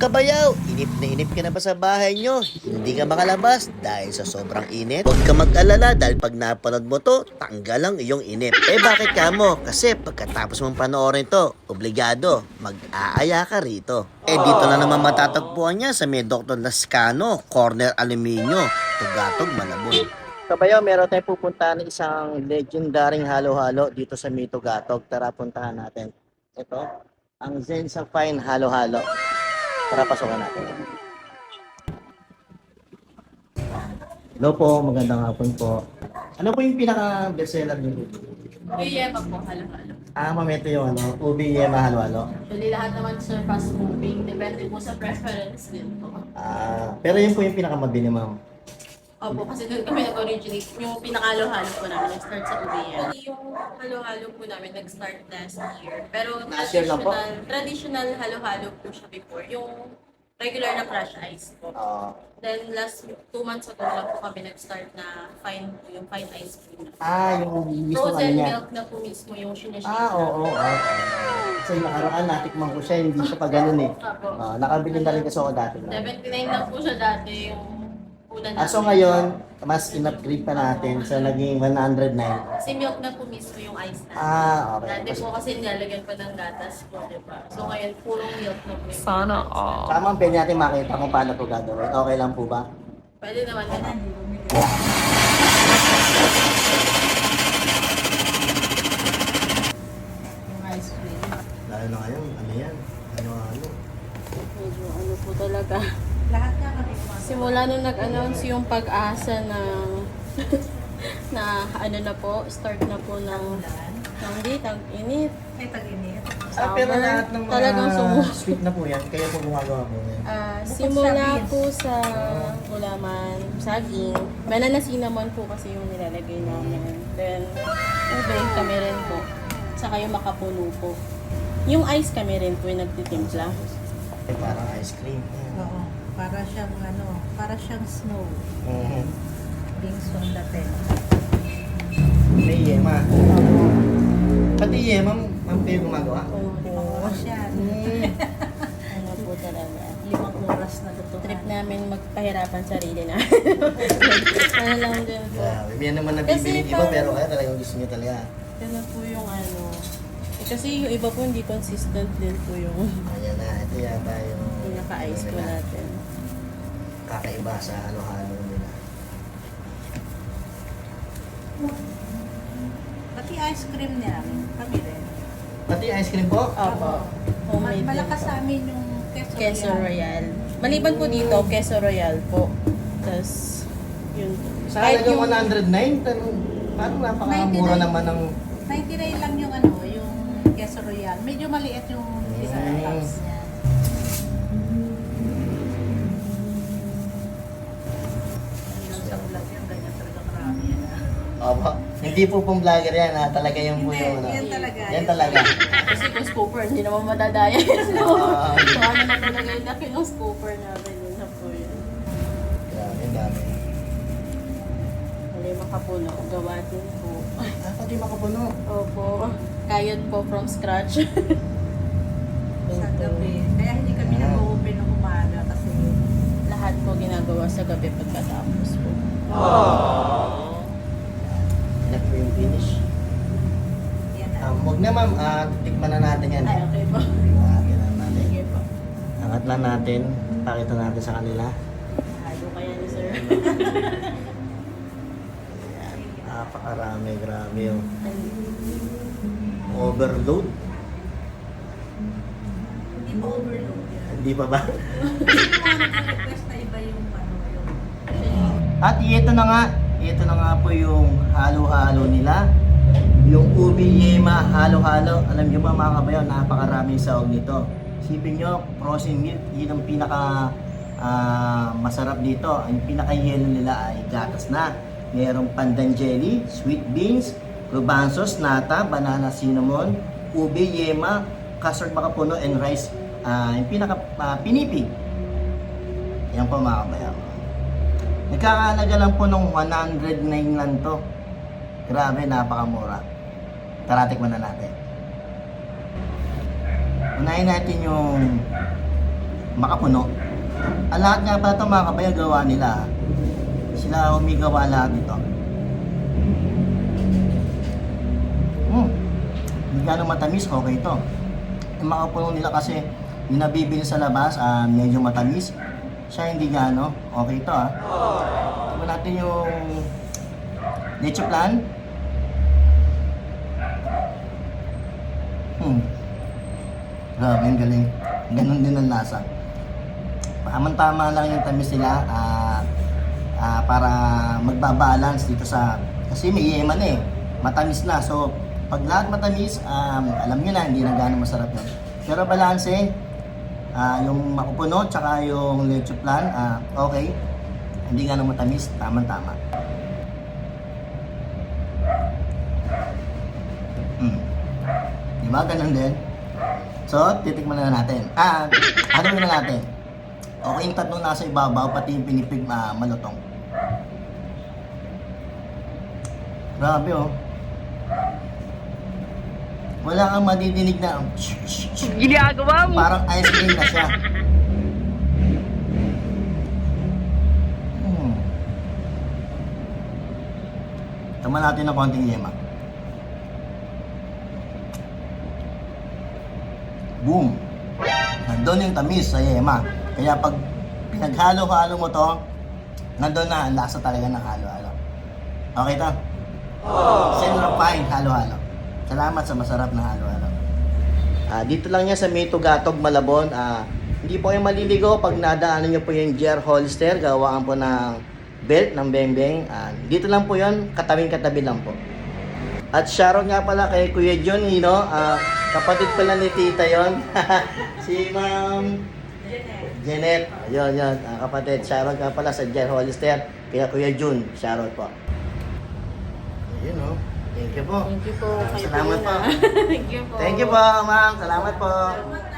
Kabayaw, inip na inip ka na ba sa bahay nyo? Hindi ka makalabas dahil sa sobrang init? Huwag ka mag-alala dahil pag napanood mo to, tanggal ang iyong inip. Eh bakit ka mo? Kasi pagkatapos mong panoorin to, obligado, mag-aaya ka rito. Eh dito na naman matatagpuan niya sa may Dr. Lascano, Corner Aluminio, Tugatog, Malabon. Kabayaw, meron tayong pupuntahan ng isang legendaring halo-halo dito sa Mito Gatog. Tara, puntahan natin. Ito, ang Zen sa Fine Halo-Halo. Tara, pasokan natin. Hello po, magandang hapon po. Ano po yung pinaka bestseller niyo? Yema po, halo-halo. Ah, mamito yung ano, ubi yema halo-halo. Actually, lahat naman sir fast moving. Depende po sa preference din po. Ah, pero yun po yung pinakamabili, ma'am. Opo, kasi doon kami nag-originate. Yung pinakalo-halo po namin, nag-start sa UBM. Yung halo-halo po namin, nag-start last year. Pero Last year lang po? traditional, traditional halo-halo po siya before. Yung regular na crush ice po. Ah, Then last two months ago lang po kami nag-start na fine po, yung fine ice cream. ah, yung mismo ano Frozen niya. milk na po mismo yung sinashake. Ah, oo, oo. Ah, so yung nakaraan, natikman ko siya, hindi siya pa ganun eh. Opo. Ah, nakabili na rin kasi ako dati. No? 79 lang po siya dati yung Ah, so ngayon, mas in-upgrade pa natin sa naging 109. Si milk na po mismo yung ice na. Ah, okay. Dati po kasi nilalagyan pa ng gatas po, di ba? So ngayon, purong milk na po. yung Sana all. Tama, pwede natin makita kung paano to gagawin. Okay lang po ba? Pwede naman yan. Yung ice cream. Lalo na ngayon, ano yan? Ano, ano? Medyo ano po talaga. Lahat na kami Nung nag-announce yung pag-asa na na ano na po, start na po ng ng date, ang init. Ay, tag-init. Ah, pero lahat ng mga talagang sumu sweet na po yan, kaya po gumagawa po yan. Ah, simula po sa gulaman, saging, banana cinnamon po kasi yung nilalagay namin. Then, ube kami rin po. Saka yung makapuno po. Yung ice kami rin po yung nagtitimpla. Eh, parang ice cream. Oo. Para siyang ano, para siyang snow. Mhm. Being on the tent. May yema. Pati yema, ma'am kayo gumagawa? Opo. siya. Mm. Ano po talaga. Limang oras na lutuan. Trip namin magpahirapan sarili na. ano lang din po. Grabe, yan naman Kasi nabibili iba, pero kaya talagang gusto niyo talaga. Ganun po yung ano. Eh, kasi yung iba po hindi consistent din po yung Ayan na, ito yata yung... pinaka-ice po ano nila, natin. Kakaiba sa halo-halo nila. Pati ice cream niya, kami rin. Pati ice cream po? Opo. Homemade Ma- Malakas sa amin yung queso. Queso. Royal. Maliban po dito, queso royal po. Tapos, yun. Sa yung- 109, tanong, parang napakamura 99. naman ng... 99 lang yung ano, yung queso royal. Medyo maliit yung isa Mm. cups niya. Hindi po pong vlogger yan ha. Talaga yung po Hindi, yung ano. yan talaga. Yan talaga. Kasi kung scooper, hindi naman madadaya yun. No? Ah. so, ano na talaga yung laki ng scooper namin. Yun na po yun. Grabe, ang dami. Mali makapuno. Gawa din po. Ah, pati makapuno. Opo. Kayod po from scratch. Sa gabi. Kaya hindi kami nag-open ng umaga kasi Lahat po ginagawa sa gabi pagkatapos po. Yan ma'am, ah, tikman na natin yan. Ay, okay po. Bakit na natin. Sige po. Angat lang natin. Pakita natin sa kanila. Halo kaya ni sir. Ayan. Napakarami, grabe yung overload. Hindi pa overload yan. Hindi pa ba? request na iba yung ano yung At ito na nga, ito na nga po yung halo-halo nila. Yung ubi yema halo-halo. Alam niyo ba mga kabayo, napakaraming sahog nito. Isipin nyo, frozen milk, yun ang pinaka ah, masarap dito. Ang pinaka yellow nila ay gatas na. Merong pandan jelly, sweet beans, rubansos, nata, banana cinnamon, ube yema, custard makapuno, and rice. Ah, yung pinaka ah, pinipig. Yan po mga kabayo. Nagkakahalaga lang po ng 109 lang to. Grabe, napakamura. Tara, tikman na natin. Unahin natin yung makapuno. Ang lahat nga pala ito mga kabayan gawa nila. Sila umigawa lahat ito. Hmm. Hindi gano'ng matamis, okay ito. Yung makapuno nila kasi yung sa labas, ah, medyo matamis. Siya hindi gano, okay ito ah. Tignan natin yung leche plan. Hmm. Grabe, ang galing. Ganon din ang lasa. Tamang-tama lang yung tamis nila ah, ah, para magbabalance dito sa... Kasi may yeman eh. Matamis na. So, pag lahat matamis, um, alam nyo na, hindi na gano'ng masarap yun. Pero balanse, ah, yung makupuno, tsaka yung leche plan, ah, okay. Hindi gano'ng matamis, tamang-tama. Hmm. Di ba? Ganun din. So, titikman na natin. Ah, ano na natin? Okay yung tatlong nasa ibabaw, pati yung pinipig ma malutong. Grabe oh. Wala kang madidinig na Ginagawa parang ice cream na siya. Hmm. Tama natin ng konting yema. Boom! Nandun yung tamis sa yema. Kaya pag pinaghalo-halo mo to, nandun na ang lasa talaga ng halo-halo. Okay to? Senra fine halo-halo. Salamat sa masarap na halo-halo. Ah, dito lang yan sa May Tugatog, Malabon. Ah, hindi po kayo maliligo pag nadaanan nyo po yung Jer Holster, gawaan po ng belt ng Beng Ah, dito lang po yon katabing-katabi lang po. At shoutout nga pala kay Kuya John, you know, ah, kapatid pala ni Tita yon si Ma'am Janet. Yun, yun, ah, kapatid. Shoutout nga pala sa Jer Holster, kaya Kuya Jun, shoutout po. Ayun oh. Thank you po. Thank you po. Ah, salamat po. Thank you po. Thank you po, ma'am. Salamat po. Salamat